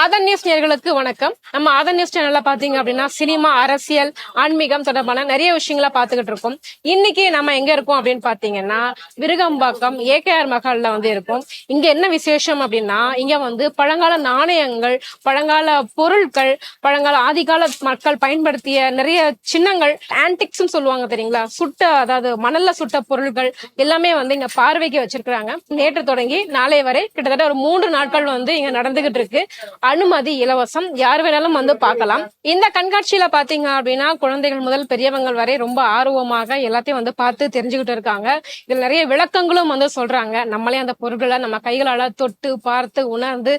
ஆதன் news நேர்களுக்கு வணக்கம். நம்ம ஆதன் நியூஸ் சேனல்ல பாத்தீங்க அப்படின்னா சினிமா அரசியல் ஆன்மீகம் தொடர்பான நிறைய விஷயங்களை பாத்துக்கிட்டு இருக்கோம். இன்னைக்கு நம்ம எங்க இருக்கோம் அப்படின்னு பாத்தீங்கன்னா விருகம்பாக்கம் ஏகேஆர் மகால்ல வந்து இருக்கும். இங்க என்ன விசேஷம் அப்படின்னா இங்க வந்து பழங்கால நாணயங்கள் பழங்கால பொருட்கள் பழங்கால ஆதிகால மக்கள் பயன்படுத்திய நிறைய சின்னங்கள் ஆன்டிக்ஸ் சொல்லுவாங்க தெரியுங்களா? சுட்ட அதாவது மணல்ல சுட்ட பொருட்கள் எல்லாமே வந்து இங்க பார்வைக்கு வச்சிருக்காங்க நேற்று தொடங்கி நாளை வரை கிட்டத்தட்ட ஒரு மூன்று நாட்கள் வந்து இங்க நடந்துகிட்டு இருக்கு. அனுமதி இலவசம். யார் வேணாலும் வந்து பார்க்கலாம். இந்த கண்காட்சியில பாத்தீங்க அப்படின்னா குழந்தைகள் முதல் பெரியவங்கள் வரை ரொம்ப ஆர்வமாக எல்லாத்தையும் வந்து பார்த்து தெரிஞ்சுக்கிட்டு இருக்காங்க. இதுல நிறைய விளக்கங்களும் வந்து சொல்றாங்க. நம்மளே அந்த பொருட்களை நம்ம கைகளால தொட்டு பார்த்து உணர்ந்து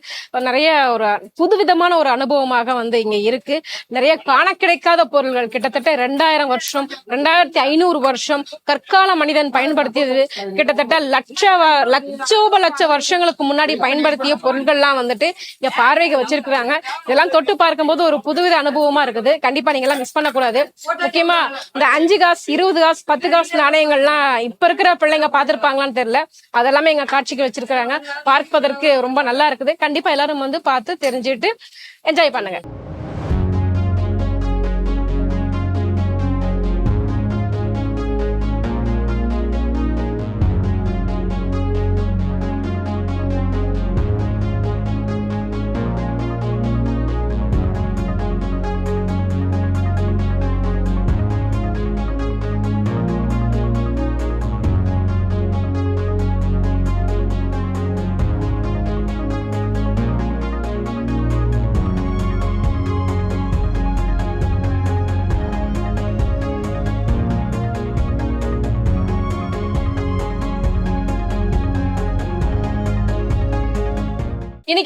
நிறைய ஒரு புதுவிதமான ஒரு அனுபவமாக வந்து இங்க இருக்கு. நிறைய காண கிடைக்காத பொருள்கள். கிட்டத்தட்ட ரெண்டாயிரம் வருஷம் ரெண்டாயிரத்தி ஐநூறு வருஷம் கற்கால மனிதன் பயன்படுத்தியது. கிட்டத்தட்ட லட்ச லட்சோப லட்ச வருஷங்களுக்கு முன்னாடி பயன்படுத்திய பொருட்கள்லாம் வந்துட்டு இங்க பார்வைக்கு வச்சிருக்காங்க இதெல்லாம் தொட்டு பார்க்கும்போது ஒரு புதுவித அனுபவமா இருக்குது. கண்டிப்பா நீங்க எல்லாம் மிஸ் பண்ணக்கூடாது. முக்கியமா இந்த அஞ்சு காசு இருபது காசு பத்து காசு நாணயங்கள்லாம் இப்ப இருக்கிற பிள்ளைங்க பார்த்திருப்பாங்களான்னு தெரியல. அதெல்லாமே எங்க காட்சிக்கு வச்சிருக்கிறாங்க. பார்ப்பதற்கு ரொம்ப நல்லா இருக்குது. கண்டிப்பா எல்லாரும் வந்து பார்த்து தெரிஞ்சுட்டு என்ஜாய் பண்ணுங்க.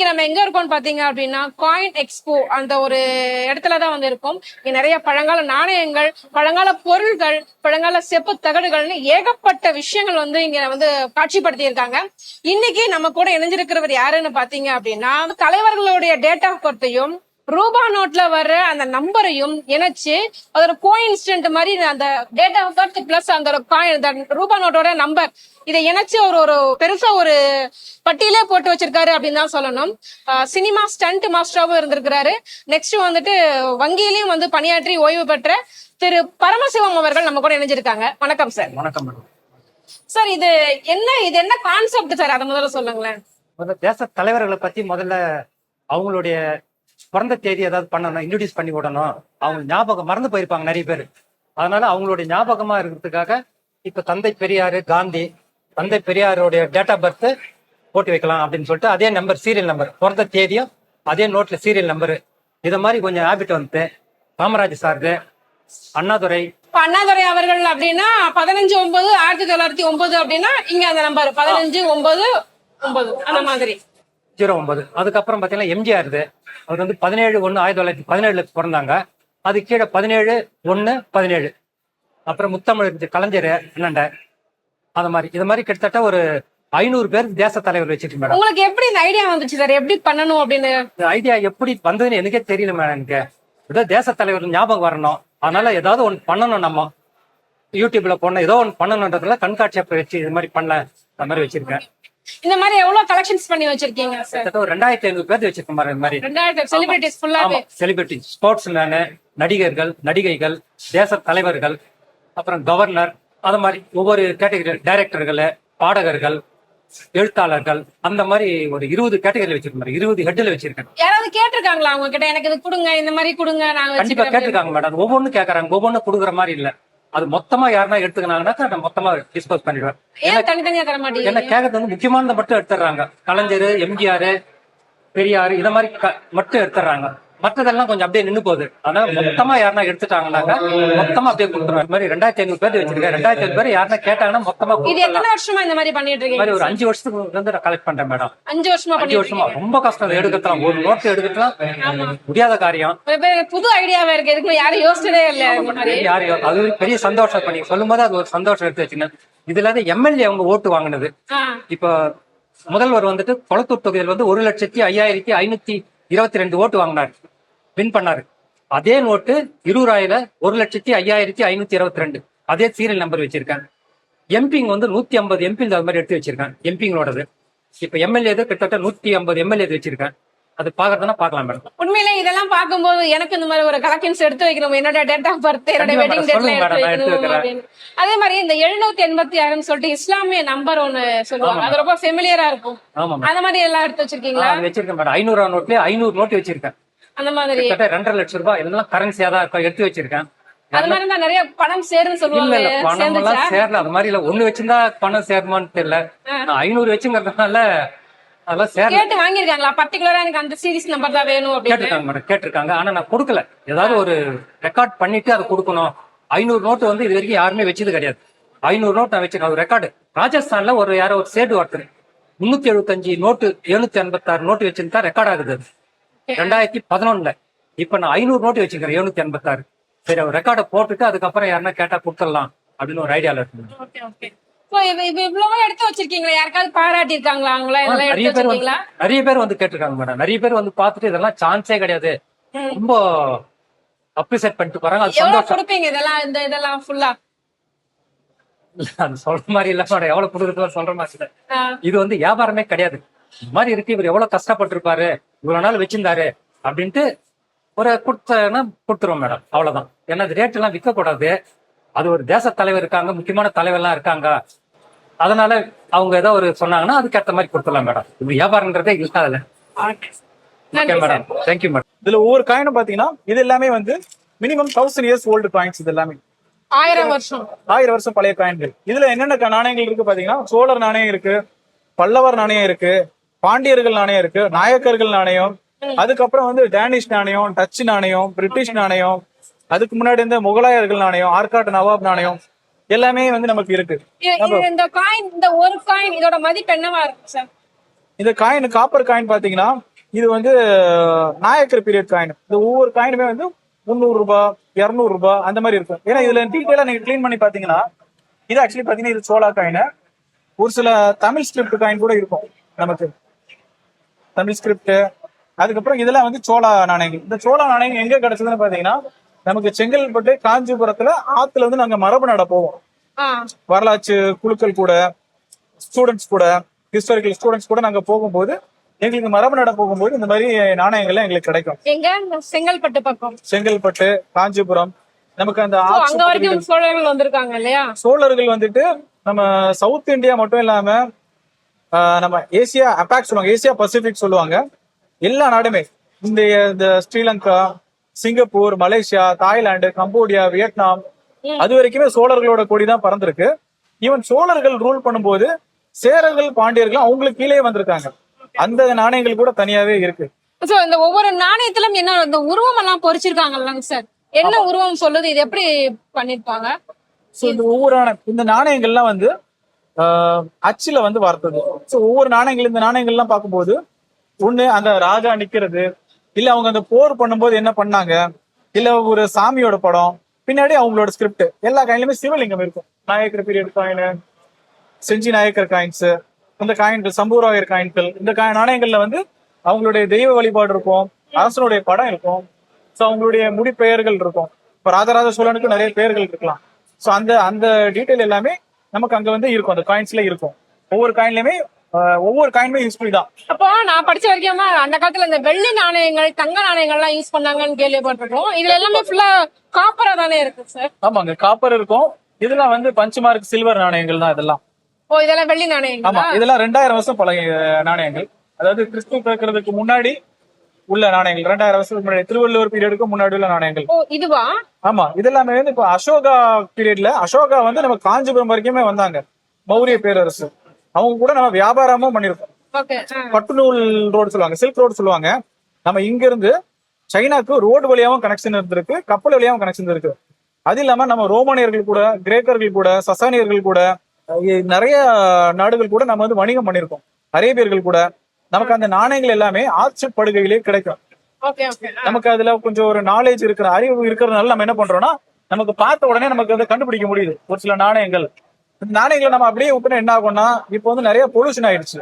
இன்னைக்கு நம்ம எங்க இருக்கோம்னு பாத்தீங்க அப்படின்னா காயின் எக்ஸ்போ அந்த ஒரு இடத்துல தான் வந்து இருக்கோம். இங்க நிறைய பழங்கால நாணயங்கள் பழங்கால பொருள்கள் பழங்கால செப்பு தகடுகள்னு ஏகப்பட்ட விஷயங்கள் வந்து இங்க வந்து காட்சிப்படுத்தி இருக்காங்க இன்னைக்கு நம்ம கூட இணைஞ்சிருக்கிறவர் யாருன்னு பாத்தீங்க அப்படின்னா தலைவர்களுடைய டேட் ஆஃப் பர்த்தையும் ரூபா நோட்ல வர்ற அந்த நம்பரையும் இணைச்சு அதோட கோயின்சிடென்ட் மாதிரி அந்த டேட் ஆஃப் பர்த் பிளஸ் அந்த ரூபா நோட்டோட நம்பர் இதை இணைச்சு ஒரு ஒரு பெருசா ஒரு பட்டியலே போட்டு வச்சிருக்காரு அப்படின்னு தான் சொல்லணும். சினிமா ஸ்டண்ட் மாஸ்டராகவும் இருந்திருக்கிறாரு. நெக்ஸ்ட் வந்துட்டு வங்கியிலையும் வந்து பணியாற்றி ஓய்வு பெற்ற திரு பரமசிவம் அவர்கள் நம்ம கூட இணைஞ்சிருக்காங்க. வணக்கம் சார் வணக்கம் சார் இது என்ன இது என்ன கான்செப்ட் சார் அதை முதல்ல சொல்லுங்களேன். தேச தலைவர்களை பத்தி முதல்ல அவங்களுடைய பிறந்த தேதி ஏதாவது பண்ணணும் இன்ட்ரடியூஸ் பண்ணி விடணும். அவங்க ஞாபகம் மறந்து போயிருப்பாங்க நிறைய பேர். அதனால அவங்களுடைய ஞாபகமா இருக்கிறதுக்காக இப்ப தந்தை பெரியாரு காந்தி தந்தை பெரியாருடைய டேட் ஆஃப் பர்த் போட்டு வைக்கலாம் அப்படின்னு சொல்லிட்டு அதே நம்பர் சீரியல் நம்பர் பிறந்த தேதியும் அதே நோட்ல சீரியல் நம்பர் இதை மாதிரி கொஞ்சம் ஹேபிட் வந்து காமராஜ் சார்து அண்ணாதுரை. அண்ணாதுரை அவர்கள் அப்படின்னா பதினஞ்சு ஒன்பது ஆயிரத்தி தொள்ளாயிரத்தி ஒன்பது அப்படின்னா இங்க அந்த நம்பர் பதினஞ்சு ஒன்பது ஒன்பது. அந்த மாதிரி. ஜீரோ ஒன்பது. அதுக்கப்புறம் பார்த்தீங்கன்னா எம்ஜிஆர் இது. அவர் வந்து பதினேழு ஒன்று ஆயிரத்தி தொள்ளாயிரத்தி பதினேழுல பிறந்தாங்க. அது கீழே பதினேழு ஒன்று பதினேழு. அப்புறம் முத்தமிழ் கலைஞர் என்னண்ட? அது மாதிரி. இது மாதிரி கிட்டத்தட்ட ஒரு ஐநூறு பேர் தேச தலைவர் வச்சிருக்கு மேடம். உங்களுக்கு எப்படி இந்த ஐடியா வந்துச்சு சார்? எப்படி பண்ணணும் அப்படின்னு? இந்த ஐடியா எப்படி வந்ததுன்னு எனக்கே தெரியல மேடம் எனக்கு. ஏதோ தேச தலைவர் ஞாபகம் வரணும். அதனால ஏதாவது ஒன்று பண்ணணும் நம்ம. யூடியூப்ல போன ஏதோ ஒன்று பண்ணணுன்றதுல கண்காட்சி வச்சு இது மாதிரி பண்ணல அந்த மாதிரி வச்சிருக்கேன். இந்த மாதிரி எவ்வளவு கலெக்ஷன்ஸ் பண்ணி வச்சிருக்கீங்க சார் ஒரு ரெண்டாயிரத்தி ஐநூறு பேர் வச்சிருக்கேன் பாரு இந்த மாதிரி. ரெண்டாயிரத்தி செலிபிரிட்டிஸ் ஃபுல்லாவே செலிபிரிட்டி ஸ்போர்ட்ஸ் மேனு நடிகர்கள் நடிகைகள் தேச தலைவர்கள் அப்புறம் கவர்னர் அது மாதிரி ஒவ்வொரு கேட்டகரி டைரக்டர்கள் பாடகர்கள் எழுத்தாளர்கள் அந்த மாதிரி ஒரு இருபது கேட்டகரியில் வச்சிருக்கேன் இருபது ஹெட்ல வச்சிருக்கேன். யாராவது கேட்டிருக்காங்களா அவங்க கிட்ட எனக்கு இது கொடுங்க இந்த மாதிரி கொடுங்க நாங்க கண்டிப்பா கேட்டிருக்காங்க மேடம் ஒவ்வொன்றும் கேட்கறாங்க ஒவ்வொன்றும் கொடுக்குற மாதிரி இல்ல. அது மொத்தமா யாருன்னா எடுத்துக்கினாங்கன்னாக்கா நான் மொத்தமா டிஸ்போஸ் பண்ணிடுவேன் ஏன் தனித்தனியா தர என்ன கேட்கறது வந்து முக்கியமானதை மட்டும் எடுத்துடுறாங்க. கலைஞர் எம்ஜிஆர் பெரியார் இத மாதிரி மட்டும் எடுத்துடுறாங்க. மற்றதெல்லாம் கொஞ்சம் அப்படியே நின்னு போகுது. ஆனா மொத்தமா யாருன்னா எடுத்துட்டாங்கன்னாக்கா மொத்தமா அப்படியே கொடுத்துருவாங்க. இந்த மாதிரி ரெண்டாயிரத்தி ஐநூறு பேர் வச்சிருக்கேன் ரெண்டாயிரத்தி ஐநூறு பேர் யாருன்னா கேட்டாங்கன்னா மொத்தமா இது எத்தனை வருஷமா இந்த மாதிரி பண்ணிட்டு மாதிரி ஒரு இருக்கீங்க அஞ்சு வருஷத்துக்கு வந்து நான் கலெக்ட் பண்றேன் மேடம் அஞ்சு வருஷமா அஞ்சு வருஷமா. இருக்கீங்க. ரொம்ப கஷ்டம். அதை எடுக்கலாம். ஒரு நோட்டு எடுக்கலாம் முடியாத காரியம். புது ஐடியாவா இருக்கு. எதுக்கு யாரும் யோசிச்சதே இல்ல இந்த மாதிரி. யாரு அது ஒரு பெரிய சந்தோஷம். பண்ணி சொல்லும் போது அது ஒரு சந்தோஷம் எடுத்து வச்சுக்கணும் இதுல இருந்து எம்எல்ஏ அவங்க ஓட்டு வாங்கினது. இப்போ முதல்வர் வந்துட்டு கொளத்தூர் தொகுதியில் வந்து ஒரு லட்சத்தி ஐயாயிரத்தி ஐநூத்தி இருபத்தி ரெண்டு ஓட்டு வாங்கினார். வின் பண்ணாரு. அதே நோட்டு இருபதாயிர ஒரு லட்சத்தி ஐயாயிரத்தி ஐநூத்தி இருபத்தி ரெண்டு அதே சீரியல் நம்பர் வச்சிருக்கேன் எம்பிங்க வந்து நூத்தி ஐம்பது எம்பி அது மாதிரி எடுத்து வச்சிருக்கேன் எம்பிங்களோடது இப்ப எம்எல்ஏ கிட்டத்தட்ட நூத்தி ஐம்பது எம்எல்ஏ வச்சிருக்கேன் அது பாக்குறதுனா பார்க்கலாம் மேடம். உண்மையிலே இதெல்லாம் பார்க்கும்போது எனக்கு இந்த மாதிரி ஒரு கலெக்ஷன்ஸ் எடுத்து வைக்கணும். என்னோட டேட் ஆஃப் பர்த் என்னோட வெட்டிங். அப்படின்னு. அதே மாதிரி இந்த எழுநூத்தி எண்பத்தி ஆறுன்னு சொல்லிட்டு இஸ்லாமிய நம்பர் ஒன்னு சொல்லுவாங்க. அது ரொம்ப ஃபெமிலியரா இருக்கும். அந்த மாதிரி எல்லாம் எடுத்து வச்சிருக்கீங்களா? வச்சிருக்கேன் மேடம். ஐநூறு நோட்லயே ஐநூறு நோட்டு வச்சிருக்கேன். அந்த மாதிரி கிட்டத்தட்ட ரெண்டரை லட்சம் ரூபாய். எல்லாம் கரன்சியா தான் இருக்கும் எடுத்து வச்சிருக்கேன். அது மாதிரி தான் நிறைய பணம் சேருன்னு இல்ல பணம் எல்லாம் சேரல. அது மாதிரி இல்ல. ஒண்ணு வச்சிருந்தா பணம் சேருமான்னு தெரியல. நான் ஐநூறு வச்சுங்கிறதுனால அதெல்லாம் சேரல. கேட்டு வாங்கியிருக்காங்களா? பர்டிகுலரா எனக்கு அந்த சீரிஸ் நம்பர் தான் வேணும் அப்படின்னு. கேட்டிருக்காங்க மேடம் கேட்டிருக்காங்க. ஆனா நான் கொடுக்கல. ஏதாவது ஒரு ரெக்கார்ட் பண்ணிட்டு அதை கொடுக்கணும். ஐநூறு நோட்டு வந்து இது வரைக்கும் யாருமே வச்சது கிடையாது. ஐநூறு நோட் நான் வச்சிருக்கேன். ரெக்கார்டு ராஜஸ்தான்ல ஒரு யாரோ ஒரு சேட்டு ஒருத்தர். முன்னூத்தி எழுபத்தஞ்சு நோட்டு எழுநூத்தி எண்பத்தாறு நோட்டு வச்சிருந்தா ரெக்கார்ட் ஆகுது அது. ரெண்டாயிரத்தி பதினொன்னுல. இப்ப நான் ஐநூறு நோட்டு வச்சிருக்கேன் எழுநூத்தி எண்பத்தாறு சரி அவர் ரெக்கார்டை போட்டுட்டு அதுக்கப்புறம் யாருன்னா கேட்டா கொடுத்துடலாம் அப்படின்னு ஒரு ஐடியால இருக்கு. எடுத்து வச்சிருக்கீங்களா? யாருக்காவது பாராட்டி இருக்காங்களா நிறைய பேர் நிறைய பேர் வந்து கேட்டிருக்காங்க மேடம் நிறைய பேர் வந்து பார்த்துட்டு இதெல்லாம் சான்ஸே கிடையாது. ரொம்ப அப்ரிசியேட் பண்ணிட்டு போறாங்க. அது சந்தோஷம். கொடுப்பீங்க இதெல்லாம் இந்த இதெல்லாம் ஃபுல்லா சொல்ற மாதிரி இல்ல எவ்வளவு கொடுக்குறது சொல்ற மாதிரி இது வந்து வியாபாரமே கிடையாது. இந்த மாதிரி இருக்கு இவர் எவ்வளவு கஷ்டப்பட்டிருப்பாரு இவ்வளவு நாள் வச்சிருந்தாரு அப்படின்ட்டு ஒரு கொடுத்தனா கொடுத்துருவோம் மேடம். அவ்வளவுதான். ஏன்னா ரேட் எல்லாம் விற்க கூடாது அது ஒரு தேச தலைவர் இருக்காங்க முக்கியமான தலைவர்லாம் இருக்காங்க. அதனால அவங்க ஏதோ ஒரு சொன்னாங்கன்னா அதுக்கேற்ற மாதிரி கொடுத்துடலாம் மேடம். இது வியாபாரம்ன்றதே இல்ல அதுல. ஓகே. நன்றி மேடம். தேங்க்யூ மேடம் இதுல ஒவ்வொரு காயினும் பாத்தீங்கன்னா இது எல்லாமே வந்து minimum thousand years old coins இது எல்லாமே. ஆயிரம் வருஷம். ஆயிரம் வருஷம் பழைய காயின்கள் இதுல என்னென்ன நாணயங்கள் இருக்கு பாத்தீங்கன்னா சோழர் நாணயம் இருக்கு பல்லவர் நாணயம் இருக்கு பாண்டியர்கள் நாணயம் இருக்கு நாயக்கர்கள் நாணயம் அதுக்கப்புறம் வந்து டேனிஷ் நாணயம் டச் நாணயம் பிரிட்டிஷ் நாணயம் அதுக்கு முன்னாடி இந்த முகலாயர்கள் நாணயம் ஆற்காட்டு நவாப் நாணயம் எல்லாமே வந்து நமக்கு இருக்கு. இந்த காயின் இந்த ஒரு காயின் இதோட மதிப்பு என்னவா இருக்கும் சார் இந்த காயின் காப்பர் காயின் பாத்தீங்கன்னா இது வந்து நாயக்கர் பீரியட் காயின் இந்த ஒவ்வொரு காயினுமே வந்து முந்நூறு ரூபாய் இருநூறு ரூபாய் அந்த மாதிரி இருக்கும். ஏன்னா இதுல டீட்டெயிலா நீங்க க்ளீன் பண்ணி பாத்தீங்கன்னா இது ஆக்சுவலி பாத்தீங்கன்னா இது சோளா காயின் ஒரு சில தமிழ் ஸ்கிரிப்ட் காயின் கூட இருக்கும் நமக்கு. தமிழ் ஸ்கிரிப்ட் அதுக்கப்புறம் இதெல்லாம் வந்து சோளா நாணயங்கள். இந்த சோளா நாணயங்கள் எங்க கிடைச்சதுன்னு பாத்தீங்கன்னா நமக்கு செங்கல்பட்டு காஞ்சிபுரத்துல ஆத்துல வந்து நாங்க மரபு நட போவோம். வரலாற்று குழுக்கள் கூட ஸ்டூடெண்ட்ஸ் கூட ஹிஸ்டாரிக்கல் ஸ்டூடெண்ட்ஸ் கூட நாங்க போகும்போது எங்களுக்கு மரபு நட போகும்போது இந்த மாதிரி நாணயங்கள்லாம் எங்களுக்கு கிடைக்கும். செங்கல்பட்டு பக்கம். செங்கல்பட்டு காஞ்சிபுரம் நமக்கு அந்த சோழர்கள் வந்திருக்காங்க இல்லையா? சோழர்கள் வந்துட்டு நம்ம சவுத் இந்தியா மட்டும் இல்லாம நம்ம ஏசியா அபாக் சொல்லுவாங்க. ஏசியா பசிபிக் சொல்லுவாங்க. எல்லா நாடுமே. இந்த இந்த Sri Lanka Singapore Malaysia Thailand Cambodia Vietnam. அது வரைக்குமே சோழர்களோட கொடி தான் பறந்திருக்கு. ஈவன் சோழர்கள் ரூல் பண்ணும்போது சேரர்கள் பாண்டியர்கள் அவங்களுக்கு கீழே வந்திருக்காங்க. அந்த நாணயங்கள் கூட தனியாவே இருக்கு. சோ இந்த ஒவ்வொரு நாணயத்திலும் என்ன இந்த உருவம் எல்லாம் பொறிச்சிருக்காங்கல்லங்க சார் என்ன உருவம் சொல்லுது? இது எப்படி பண்ணிருப்பாங்க? இந்த ஒவ்வொரு இந்த நாணயங்கள்லாம் வந்து அச்சுல வந்து வார்த்தது ஸோ ஒவ்வொரு நாணயங்கள் இந்த நாணயங்கள்லாம் பார்க்கும்போது ஒண்ணு அந்த ராஜா நிக்கிறது. இல்ல அவங்க அந்த போர் பண்ணும்போது என்ன பண்ணாங்க? இல்ல ஒரு சாமியோட படம். பின்னாடி அவங்களோட ஸ்கிரிப்ட் எல்லா காயின்லயுமே சிவலிங்கம் இருக்கும். Nayakkar period coin Gingee Nayakkar coins இந்த காயின்கள் சம்பூராயர் காயின்கள் இந்த காய் நாணயங்கள்ல வந்து அவங்களுடைய தெய்வ வழிபாடு இருக்கும். அரசனுடைய படம் இருக்கும். ஸோ அவங்களுடைய முடிப்பெயர்கள் இருக்கும். இப்போ ராஜராஜ சோழனுக்கு நிறைய பெயர்கள் இருக்கலாம். ஸோ அந்த அந்த டீட்டெயில் எல்லாமே நமக்கு அங்க வந்து இருக்கும். அந்த காயின்ஸ்ல இருக்கும். ஒவ்வொரு காயின்லயுமே ஒவ்வொரு காயினுமே ஹிஸ்டரி தான். அப்போ நான் படிச்ச வரைக்கும் அந்த காலத்துல இந்த வெள்ளி நாணயங்கள் தங்க நாணயங்கள் எல்லாம் யூஸ் பண்ணாங்கன்னு கேள்விப்பட்டிருக்கோம். இதுல எல்லாமே ஃபுல்லா காப்பரா தானே இருக்கு சார் ஆமாங்க காப்பர் இருக்கும். இதெல்லாம் வந்து பஞ்சுமார்க் சில்வர் நாணயங்கள் தான் இதெல்லாம். ஓ இதெல்லாம் வெள்ளி ஆமா நாணயங்களா இதெல்லாம் ரெண்டாயிரம் வருஷம் பழைய நாணயங்கள். அதாவது கிறிஸ்து பிறக்கிறதுக்கு முன்னாடி உள்ள நாணயங்கள். ரெண்டாயிரம் வருஷத்துக்கு முன்னாடி திருவள்ளுவர் பீரியடுக்கு முன்னாடி உள்ள நாணயங்கள். இதுவா? ஆமா இதெல்லாமே வந்து இப்போ அசோகா பீரியட்ல அசோகா வந்து நம்ம காஞ்சிபுரம் வரைக்குமே வந்தாங்க. மௌரிய பேரரசு. அவங்க கூட நம்ம வியாபாரமும் பண்ணிருக்கோம் பட்டுநூல் ரோடு சொல்லுவாங்க சில்க் ரோடு சொல்லுவாங்க. நம்ம இங்க இருந்து சைனாக்கு ரோடு வழியாவும் கனெக்ஷன் இருந்திருக்கு கப்பல் வழியாவும் கனெக்ஷன் இருக்கு. அது இல்லாம நம்ம ரோமானியர்கள் கூட கிரேக்கர்கள் கூட சசானியர்கள் கூட நிறைய நாடுகள் கூட நம்ம வந்து வணிகம் பண்ணியிருக்கோம். அரேபியர்கள் கூட. நமக்கு அந்த நாணயங்கள் எல்லாமே ஆட்சிப்படுகையிலே கிடைக்கும். ஓகே ஓகே நமக்கு அதுல கொஞ்சம் ஒரு நாலேஜ் இருக்கிற அறிவு இருக்கிறதுனால நம்ம என்ன பண்றோம்னா நமக்கு பார்த்த உடனே நமக்கு அதை கண்டுபிடிக்க முடியுது ஒரு சில நாணயங்கள். இந்த நாணயங்களை நம்ம அப்படியே விட்டுனா என்ன ஆகும்னா இப்போ வந்து நிறைய பொல்யூஷன் ஆயிடுச்சு.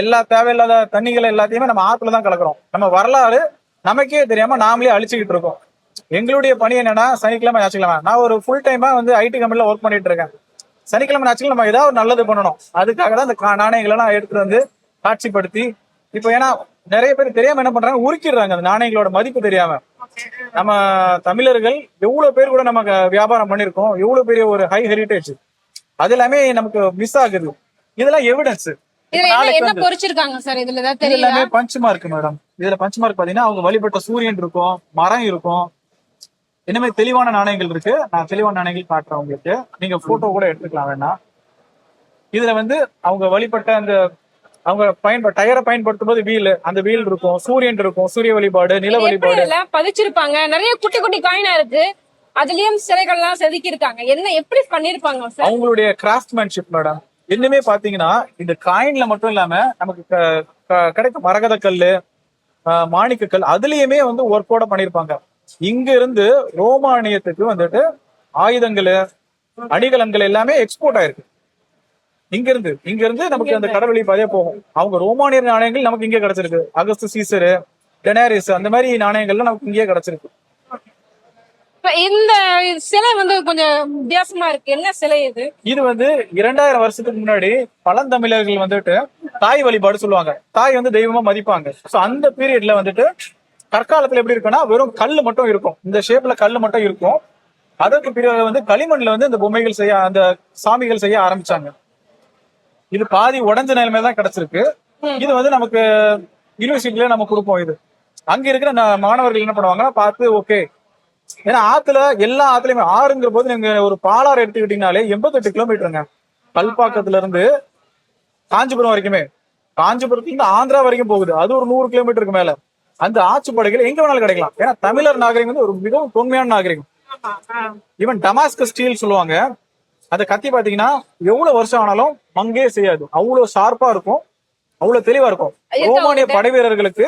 எல்லா தேவையில்லாத தண்ணிகளை எல்லாத்தையுமே நம்ம ஆத்துல தான் கலக்குறோம். நம்ம வரலாறு நமக்கே தெரியாம நாமளே அழிச்சுக்கிட்டு இருக்கோம். எங்களுடைய பணி என்னன்னா சனிக்கிழமை ஞாயிற்றுக்கிழமை. நான் ஒரு ஃபுல் டைமா வந்து ஐடி கம்பெனில ஒர்க் பண்ணிட்டு இருக்கேன். சனிக்கிழமை ஞாயிற்றுக்கிழமை நம்ம ஏதாவது ஒரு நல்லது பண்ணணும். அதுக்காக தான் இந்த நாணயங்களை நான் எடுத்துட்டு வந்து காட்சிப்படுத்தி இப்போ ஏன்னா நிறைய பேர் தெரியாம என்ன பண்றாங்க உருக்கிடுறாங்க அந்த நாணயங்களோட மதிப்பு தெரியாம. நம்ம தமிழர்கள் எவ்வளவு பேர் கூட நம்ம வியாபாரம் பண்ணிருக்கோம் எவ்வளவு பெரிய ஒரு ஹை ஹெரிட்டேஜ் அது எல்லாமே நமக்கு மிஸ் ஆகுது. இதெல்லாம் எவிடன்ஸ் எல்லாமே பஞ்ச் மார்க் மேடம் இதுல பஞ்ச் மார்க் பாத்தீங்கன்னா அவங்க வழிபட்ட சூரியன் இருக்கும் மரம் இருக்கும். இனிமே தெளிவான நாணயங்கள் இருக்கு? நான் தெளிவான நாணயங்கள் காட்டுறேன் உங்களுக்கு. நீங்க போட்டோ கூட எடுத்துக்கலாம் வேணா. இதுல வந்து அவங்க வழிபட்ட அந்த அவங்க பயன்ப டயரை பயன்படுத்தும் போது வீல் அந்த வீல் இருக்கும் சூரியன் இருக்கும் சூரிய வழிபாடு நில வழிபாடு. பதிச்சிருப்பாங்க? நிறைய குட்டி குட்டி காயினா இருக்கு. அதுலயும் சிலைகள் எல்லாம் செதுக்கி இருக்காங்க என்ன எப்படி பண்ணிருப்பாங்க அவங்களுடைய கிராஃப்ட்மேன்ஷிப் மேடம் இன்னுமே பாத்தீங்கன்னா இந்த காயின்ல மட்டும் இல்லாம நமக்கு கிடைக்கும் மரகத கல்லு மாணிக்க கல் அதுலயுமே வந்து ஒர்க்கோட பண்ணிருப்பாங்க இங்க இருந்து ரோமானியத்துக்கு வந்துட்டு ஆயுதங்கள் அணிகலன்கள் எல்லாமே எக்ஸ்போர்ட் ஆயிருக்கு. இங்க இருந்து இங்க இருந்து நமக்கு அந்த கடல் வழி பாதையா போகும். அவங்க ரோமானியர் நாணயங்கள் நமக்கு இங்கே கிடைச்சிருக்கு. அகஸ்து சீசரு டெனாரிஸ் அந்த மாதிரி நாணயங்கள்லாம் நமக்கு இங்கேயே கிடைச்சிருக்கு. இந்த சிலை வந்து கொஞ்சம் வித்தியாசமா இருக்கு. என்ன சிலை இது? இது வந்து இரண்டாயிரம் வருஷத்துக்கு முன்னாடி பழந்தமிழர்கள் வந்துட்டு தாய் வழிபாடு சொல்லுவாங்க. தாய் வந்து தெய்வமா மதிப்பாங்க. சோ அந்த பீரியட்ல வந்துட்டு தற்காலத்துல எப்படி இருக்குன்னா வெறும் கல்லு மட்டும் இருக்கும். இந்த ஷேப்ல கல்லு மட்டும் இருக்கும். அதற்கு பிறகு வந்து களிமண்ல வந்து இந்த பொம்மைகள் செய்ய அந்த சாமிகள் செய்ய ஆரம்பிச்சாங்க. இது பாதி உடஞ்ச நிலைமையில தான் கிடைச்சிருக்கு. இது வந்து நமக்கு யூனிவர்சிட்டில நம்ம கொடுப்போம் இது. அங்க இருக்கிற மாணவர்கள் என்ன பண்ணுவாங்கன்னா பார்த்து ஓகே ஏன்னா ஆத்துல எல்லா ஆத்துலயுமே ஆறுங்கிற போது நீங்க ஒரு பாலாறு எடுத்துக்கிட்டீங்கனாலே எண்பத்தெட்டு கிலோமீட்டருங்க. கல்பாக்கத்துல இருந்து காஞ்சிபுரம் வரைக்குமே. காஞ்சிபுரத்துல இருந்து ஆந்திரா வரைக்கும் போகுது. அது ஒரு நூறு கிலோமீட்டருக்கு மேல. அந்த ஆட்சிப்படைகள் எங்க வேணாலும் கிடைக்கலாம். ஏன்னா தமிழர் நாகரிகம் வந்து ஒரு மிகவும் தொன்மையான நாகரிகம். ஈவன் டமாஸ்கஸ் ஸ்டீல் சொல்லுவாங்க. அந்த கத்தி பாத்தீங்கன்னா எவ்வளவு வருஷம் ஆனாலும் மங்கே செய்யாது. அவ்வளவு ஷார்ப்பா இருக்கும். அவ்வளவு தெளிவா இருக்கும். இருக்கு ரோமானிய? படை வீரர்களுக்கு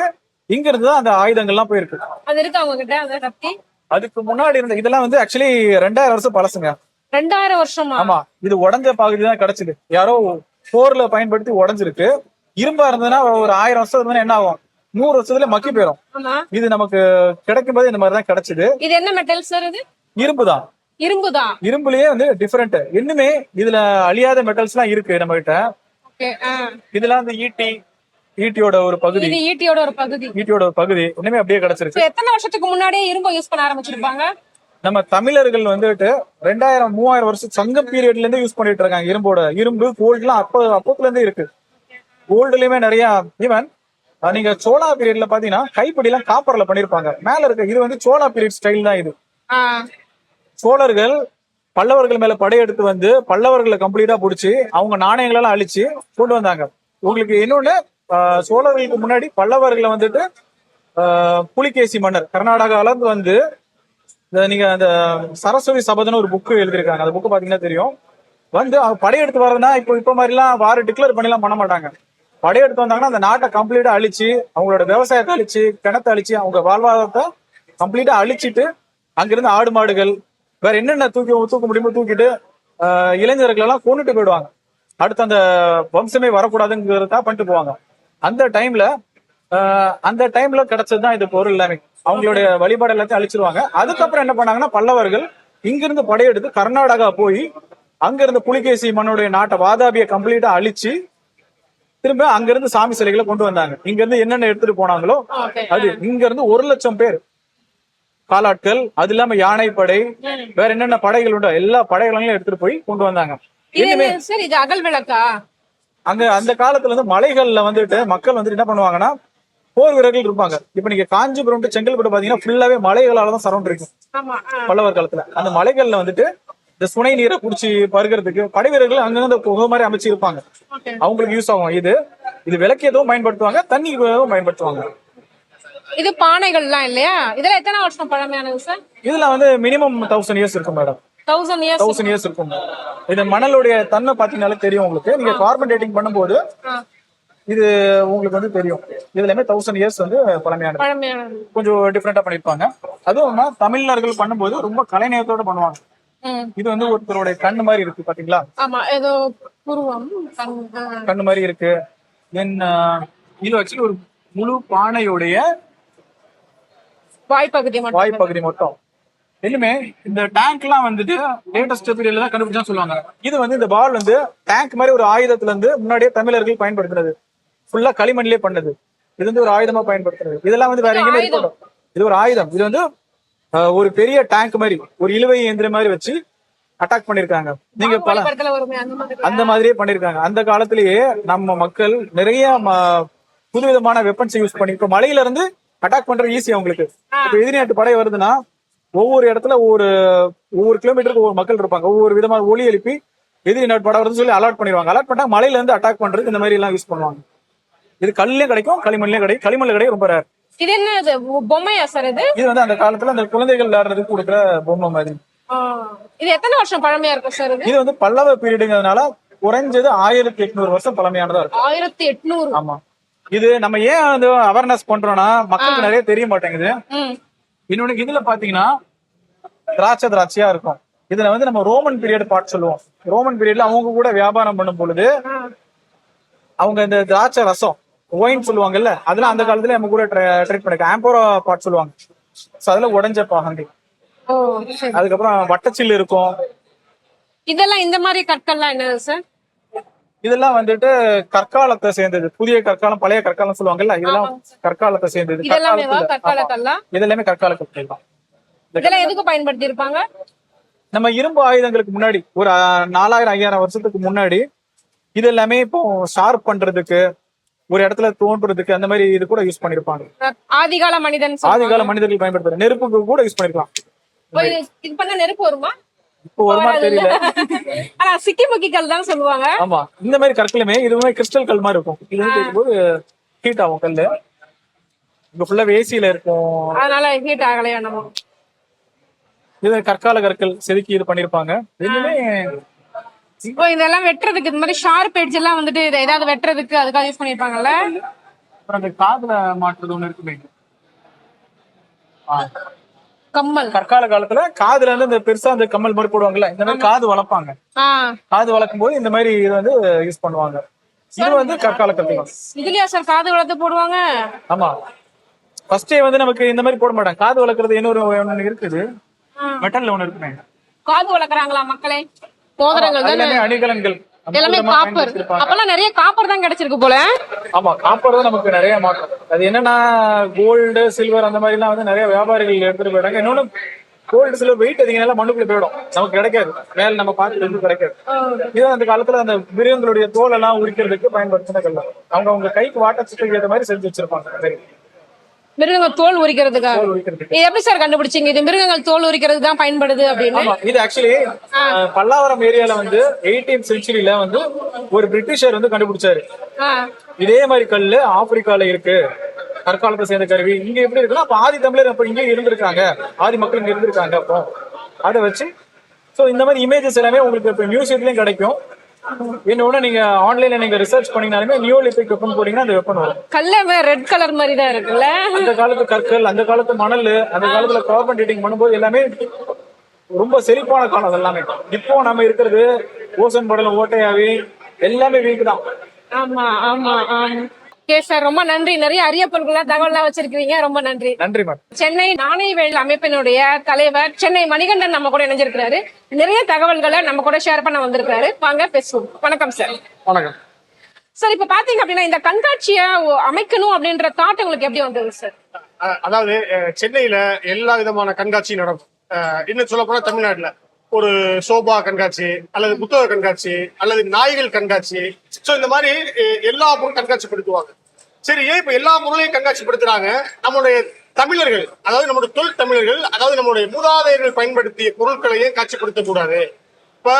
இங்க இருந்து தான் அந்த ஆயுதங்கள்லாம் போயிருக்கு. அது இருக்கு அவங்க கிட்ட அந்த கத்தி? அதுக்கு முன்னாடி இருந்த இதெல்லாம் வந்து ஆக்சுவலி ரெண்டாயிரம் வருஷம் பழசுங்க. ரெண்டாயிரம் வருஷமா? ஆமா. இது உடஞ்ச பகுதி தான் கிடைச்சது. யாரோ போர்ல பயன்படுத்தி உடைஞ்சிருக்கு. இரும்பா இருந்ததுன்னா ஒரு ஆயிரம் வருஷம் இருந்ததுன்னா என்ன ஆகும்? நூறு வருஷத்துல மக்கி போயிடும் இது நமக்கு கிடைக்கும் போது இந்த மாதிரி தான் கிடைச்சது. இது என்ன மெட்டல் சார் இது? இரும்பு தான் இரும்புதான் இரும்புலயே வந்து டிஃபரெண்ட் இன்னுமே இதுல அழியாத மெட்டல்ஸ் எல்லாம் இருக்கு நம்ம கிட்ட இதெல்லாம் வந்து ஈட்டி ஈட்டியோட ஒரு பகுதி. இது ஈட்டியோட ஒரு பகுதி. ஈட்டியோட ஒரு பகுதி. இன்னுமே அப்படியே கிடைச்சிருக்கு எத்தனை வருஷத்துக்கு முன்னாடியே இரும்பு யூஸ் பண்ண ஆரம்பிச்சிருப்பாங்க? நம்ம தமிழர்கள் வந்துட்டு ரெண்டாயிரம் மூவாயிரம் வருஷம் சங்க பீரியட்ல இருந்து யூஸ் பண்ணிட்டு இருக்காங்க இரும்போட. இரும்பு கோல்டுலாம் அப்போ அப்பத்துல இருந்தே இருக்கு. கோல்டுலயுமே நிறைய ஈவன் நீங்க சோழா பீரியட்ல பாத்தீங்கன்னா கைப்பிடி எல்லாம் காப்பர்ல பண்ணிருப்பாங்க. மேல இருக்க இது வந்து சோழா பீரியட் ஸ்டைல் தான் இது. சோழர்கள் பல்லவர்கள் மேல படையெடுத்து வந்து பல்லவர்களை கம்ப்ளீட்டா பிடிச்சி அவங்க நாணயங்களை எல்லாம் அழிச்சு கொண்டு வந்தாங்க. உங்களுக்கு இன்னொன்னு சோழர்களுக்கு முன்னாடி பல்லவர்களை வந்துட்டு புலிகேசி மன்னர் கர்நாடகால இருந்து வந்து இந்த நீங்க அந்த சரஸ்வதி சபதன்னு ஒரு புக்கு எழுதியிருக்காங்க. அந்த புக்கு பாத்தீங்கன்னா தெரியும். வந்து அவங்க படையெடுத்து வரதுன்னா இப்போ இப்ப மாதிரி எல்லாம் வார டிக்ளேர் பண்ணிலாம் பண்ண மாட்டாங்க. படையெடுத்து வந்தாங்கன்னா அந்த நாட்டை கம்ப்ளீட்டா அழிச்சு அவங்களோட விவசாயத்தை அழிச்சு கிணத்தை அழிச்சு அவங்க வாழ்வாதாரத்தை கம்ப்ளீட்டா அழிச்சிட்டு அங்கிருந்து ஆடு மாடுகள் வேற என்னென்ன தூக்கி தூக்க முடியுமோ தூக்கிட்டு இளைஞர்கள் எல்லாம் கொண்டுட்டு போயிடுவாங்க. அடுத்து அந்த வம்சமே வரக்கூடாதுங்கிறதா பண்ணிட்டு போவாங்க. அந்த டைம்ல அந்த டைம்ல கிடைச்சதுதான் இது பொருள் எல்லாமே. அவங்களுடைய வழிபாடு எல்லாத்தையும் அழிச்சிருவாங்க. அதுக்கப்புறம் என்ன பண்ணாங்கன்னா பல்லவர்கள் இங்கிருந்து படையெடுத்து கர்நாடகா போய் அங்க இருந்த புலிகேசி மன்னுடைய நாட்டை வாதாபியை கம்ப்ளீட்டா அழிச்சு திரும்ப அங்க இருந்து சாமி சிலைகளை கொண்டு வந்தாங்க. இங்க இருந்து என்னென்ன எடுத்துட்டு போனாங்களோ அது இங்க இருந்து ஒரு லட்சம் பேர். காலாட்கள் அது இல்லாம யானைப்படை வேற என்னென்ன படைகள் உண்டோ எல்லா படைகளையும் எடுத்துட்டு போய் கொண்டு வந்தாங்க. சார் இது அகல் விளக்கா? அங்க அந்த காலத்துல வந்து மலைகள்ல வந்துட்டு மக்கள் வந்துட்டு என்ன பண்ணுவாங்கன்னா போர் வீரர்கள் இருப்பாங்க. இப்ப நீங்க காஞ்சிபுரம் to செங்கல்பட்டு பாத்தீங்கன்னா ஃபுல்லாவே மலைகளால தான் சரௌண்ட் இருக்கும். பல்லவர் காலத்துல. அந்த மலைகள்ல வந்துட்டு இந்த சுனை நீரை குடிச்சு பருகிறதுக்கு படை வீரர்கள் அங்கங்க புகை மாதிரி அமைச்சு இருப்பாங்க. அவங்களுக்கு யூஸ் ஆகும். இது இது விளக்கியதும் பயன்படுத்துவாங்க தண்ணி பயன்படுத்துவாங்க. இது பானைகள்லாம் இல்லையா? இதெல்லாம் எத்தனை வருஷம் பழமையானது சார்? இதுல வந்து மினிமம் தௌசண்ட் இயர்ஸ் இருக்கும் madam thousand years thousand years இருக்கும். இது மணலுடைய தன்மை பாத்தீங்கன்னாலே தெரியும் உங்களுக்கு. நீங்க கார்பன் டேட்டிங் பண்ணும்போது இது உங்களுக்கு வந்து தெரியும். இதுலயுமே தௌசண்ட் இயர்ஸ் வந்து பழமையானது கொஞ்சம் டிஃப்ரெண்டா பண்ணிருப்பாங்க. அதுவும் தமிழர்கள் பண்ணும்போது ரொம்ப கலைநயத்தோட பண்ணுவாங்க. இது வந்து ஒருத்தருடைய கண்ணு மாதிரி இருக்கு பாத்தீங்களா? ஆமா ஏதோ புருவம். கண்ணு மாதிரி இருக்கு. தென் இது ஆக்சுவலி ஒரு முழு பானையுடைய வாய்ப்பகுதி மட்டும் வாய் பகுதி மட்டும். இன்னுமே இந்த டேங்க்லாம் வந்துட்டு லேட்டஸ்ட் பீரியட்ல தான் கண்டுபிடிச்சா சொல்லுவாங்க. இது வந்து இந்த பால் வந்து டேங்க் மாதிரி ஒரு ஆயுதத்துல இருந்து முன்னாடியே தமிழர்கள் பயன்படுத்தினது ஃபுல்லா களிமண்லயே பண்ணது. இது வந்து ஒரு ஆயுதமா பயன்படுத்துறது. இதெல்லாம் வந்து வேற எங்கேயுமே. இருக்கட்டும் இது ஒரு ஆயுதம். இது வந்து ஒரு பெரிய டேங்க் மாதிரி ஒரு இழுவை இயந்திரம் மாதிரி வச்சு அட்டாக் பண்ணிருக்காங்க. நீங்க பல அந்த மாதிரி அந்த மாதிரியே பண்ணிருக்காங்க. அந்த காலத்திலேயே நம்ம மக்கள் நிறைய ம- புதுவிதமான வெப்பன்ஸ் யூஸ் பண்ணி இப்ப மலையில இருந்து அட்டாக் பண்றது ஈஸி அவங்களுக்கு இப்ப எதிரி நாட்டு படை வருதுன்னா ஒவ்வொரு இடத்துல ஒவ்வொரு ஒவ்வொரு கிலோமீட்டருக்கு ஒவ்வொரு மக்கள் இருப்பாங்க. ஒவ்வொரு விதமான ஒலி எழுப்பி எதிரி நாட்டு படை வருதுன்னு சொல்லி அலர்ட் பண்ணிடுவாங்க. அலர்ட் பண்ணா மலையில இருந்து அட்டாக் பண்றதுக்கு இந்த மாதிரி எல்லாம் யூஸ் பண்ணுவாங்க. இது கல்லையும் கிடைக்கும் களிமண்லயும் கிடைக்கும். களிமண்ல கிடைக்கும் ரொம்ப ரேர் இது என்ன பொம்மையா சார் இது? இது வந்து அந்த காலத்துல அந்த குழந்தைகள் விளையாடுறதுக்கு கொடுக்குற பொம்மை மாதிரி. இது எத்தனை வருஷம் பழமையா இருக்கும் சார் இது? இது வந்து பல்லவ பீரியடுங்கிறதுனால குறைஞ்சது ஆயிரத்தி எட்நூறு வருஷம் பழமையானதா இருக்கும். ஆயிரத்தி எட்நூறு. ஆமா. இது நம்ம ஏன் வந்து அவேர்னஸ் பண்றோம்னா மக்களுக்கு நிறைய தெரிய மாட்டேங்குது. இன்னொன்னு இதுல பாத்தீங்கன்னா திராட்சை திராட்சையா இருக்கும். இதுல வந்து நம்ம ரோமன் பீரியட் பாட் சொல்லுவோம். ரோமன் பீரியட்ல அவங்க கூட வியாபாரம் பண்ணும் பொழுது அவங்க இந்த திராட்சை ரசம் ஒயின் சொல்லுவாங்கல்ல அதெல்லாம் அந்த காலத்துல நம்ம கூட ட்ரீட் பண்ணிருக்கோம் ஆம்போரா பாட் சொல்லுவாங்க. சோ அதுல உடஞ்ச பாகண்டி அதுக்கப்புறம் வட்டச்சில் இருக்கும். இதெல்லாம் இந்த மாதிரி கற்கள்லாம் என்னது சார்? இதெல்லாம் வந்துட்டு கற்காலத்தை சேர்ந்தது. புதிய கற்காலம் பழைய கற்காலம் சொல்லுவாங்கல்ல இதெல்லாம் கற்காலத்தை சேர்ந்தது. கற்காலத்துல- கற்கால கற்கள் தான். இதெல்லாம் எதுக்கு பயன்படுத்தி இருப்பாங்க நம்ம இரும்பு ஆயுதங்களுக்கு முன்னாடி ஒரு நாலாயிரம் ஐயாயிரம் வருஷத்துக்கு முன்னாடி இது எல்லாமே இப்போ ஷார்ப் பண்றதுக்கு ஒரு இடத்துல தோன்றதுக்கு அந்த மாதிரி இது கூட யூஸ் பண்ணிருப்பாங்க. ஆதிகால மனிதன் ஆதி சொல்லுவாங்க. கால மனிதர்கள் பயன்படுத்துற நெருப்புக்கு கூட யூஸ் பண்ணிருக்கலாம். இது இது பண்ணா நெருப்பு வருமா? இப்போ மாதிரி தெரியல. ஆனா சிக்கி முக்கி கல் தான் சொல்லுவாங்க. ஆமா. இந்த மாதிரி கற்களுமே இதுவுமே கிறிஸ்டல் கல் மாதிரி இருக்கும். இது கேட்கும்போது ஹீட் ஆகும் கல்லு. இங்க ஃபுல்லா ஏசியில இருக்கும். அதனால ஹீட் ஆகலையா நம்ம இது கற்கால கற்கள் செதுக்கி இது பண்ணிருப்பாங்க. இன்னுமே இப்போ இதெல்லாம் வெட்டுறதுக்கு இந்த மாதிரி ஷார்ப் எட்ஜ் எல்லாம் வந்துட்டு ஏதாவது வெட்டுறதுக்கு அதுக்காக யூஸ் பண்ணிருப்பாங்கல்ல? அப்புறம் அந்த காதுல மாட்டுறது ஒண்ணு இருக்குமே. கம்மல். கற்கால காலத்துல காதுல இருந்து இந்த பெருசா அந்த கம்மல் மாதிரி போடுவாங்கல்ல இந்த மாதிரி காது வளர்ப்பாங்க. காது வளர்க்கும் போது இந்த மாதிரி இது வந்து யூஸ் பண்ணுவாங்க. இது வந்து கற்கால கற்கள் இதுலயா சார் காது வளர்த்து போடுவாங்க? ஆமா. ஃபர்ஸ்டே வந்து நமக்கு இந்த மாதிரி போட மாட்டாங்க. காது வளர்க்கறது இன்னொரு ஒண்ணு இருக்குது. மெட்டல்ல ஒண்ணு இருக்குமே. காது வளர்க்குறாங்களா மக்களே? மோதிரங்கள் அணிகலன்கள். எல்லாமே காப்பர். அப்பெல்லாம் நிறைய காப்பர் தான் கிடைச்சிருக்கு போல. ஆமா காப்பர் தான் நமக்கு நிறைய மாற்றம். அது என்னன்னா கோல்டு சில்வர் அந்த மாதிரி எல்லாம் வந்து நிறைய வியாபாரிகள் எடுத்துட்டு போயிட்டாங்க. இன்னொன்னு கோல்டு சில்வர் வெயிட் அதிகம் மண்ணுக்குள்ள போயிடும். நமக்கு கிடைக்காது. மேல நம்ம பார்த்து எதுவும் கிடைக்காது. இது அந்த காலத்துல அந்த மிருகங்களுடைய தோல் எல்லாம் உரிக்கிறதுக்கு பயன்படுத்தின கல்ல. அவங்க அவங்க கைக்கு வாட்டத்துக்கு ஏற்ற மாதிரி செஞ்சு வச்சிருப்பாங்க. சரி. மிருகங்கள் தோல் உரிக்கிறதுக்காக இது எப்படி சார் கண்டுபிடிச்சீங்க? இது மிருகங்கள் தோல் உரிக்கிறதுக்கு தான் பயன்படுது அப்படின்னு? இது ஆக்சுவலி பல்லாவரம் ஏரியால வந்து எயிட்டீன் செஞ்சுரியில வந்து ஒரு பிரிட்டிஷர் வந்து கண்டுபிடிச்சாரு. இதே மாதிரி கல்லு ஆப்பிரிக்கால இருக்கு. கற்காலத்தை சேர்ந்த கருவி. இங்க எப்படி இருக்குன்னா அப்ப ஆதி தமிழர் அப்ப இங்கே இருந்திருக்காங்க. ஆதி மக்கள் இங்க இருந்திருக்காங்க அப்போ. அதை வச்சு சோ இந்த மாதிரி இமேஜஸ் எல்லாமே உங்களுக்கு இப்ப மியூசியத்துலயும் கிடைக்கும். இன்னொன்னு நீங்க ஆன்லைன்ல நீங்க ரிசர்ச் பண்ணீங்கனாலுமே நியோலிபிக் வெப்பன் போட்டீங்கன்னா அந்த வெப்பன் வரும். கல்ல ரெட் கலர் மாதிரி தான் இருக்குல்ல? அந்த காலத்து கற்கள் அந்த காலத்து மணல் அந்த காலத்துல கார்பன் டேட்டிங் பண்ணும்போது எல்லாமே ரொம்ப செழிப்பான காலம் அது எல்லாமே இப்போ நம்ம இருக்கிறது ஓசன் படலம் ஓட்டையாவி எல்லாமே வீக் தான். ஆமா ஆமா ஆமா. Okay sir. ரொம்ப நன்றி. நிறைய அரிய பொருட்கள் தகவல்லாம் வச்சிருக்கீங்க ரொம்ப நன்றி. நன்றி சென்னை நாணயவேல் அமைப்பினுடைய தலைவர் சென்னை மணிகண்டன் நம்ம கூட இணைஞ்சிருக்கிறாரு. நிறைய தகவல்களை நம்ம கூட ஷேர் பண்ண வந்திருக்காரு வாங்க பேசுவோம். வணக்கம் சார். வணக்கம். சார் இப்ப பாத்தீங்க அப்படின்னா இந்த கண்காட்சியை அமைக்கணும் அப்படின்ற தாட் உங்களுக்கு எப்படி வந்தது சார்? அதாவது சென்னையில எல்லா விதமான கண்காட்சியும் நடக்கும். இன்னும் சொல்ல போனா தமிழ்நாட்டுல. ஒரு சோபா கண்காட்சி அல்லது புத்தக கண்காட்சி அல்லது நாய்கள் கண்காட்சி சோ இந்த மாதிரி எல்லா பொருளும் கண்காட்சிப்படுத்துவாங்க. சரி ஏன் இப்ப எல்லா பொருளையும் கண்காட்சிப்படுத்துறாங்க? நம்மளுடைய தமிழர்கள் அதாவது நம்முடைய தொல் தமிழர்கள் அதாவது நம்முடைய மூதாதையர்கள் பயன்படுத்திய பொருட்களையும் காட்சிப்படுத்த கூடாது இப்ப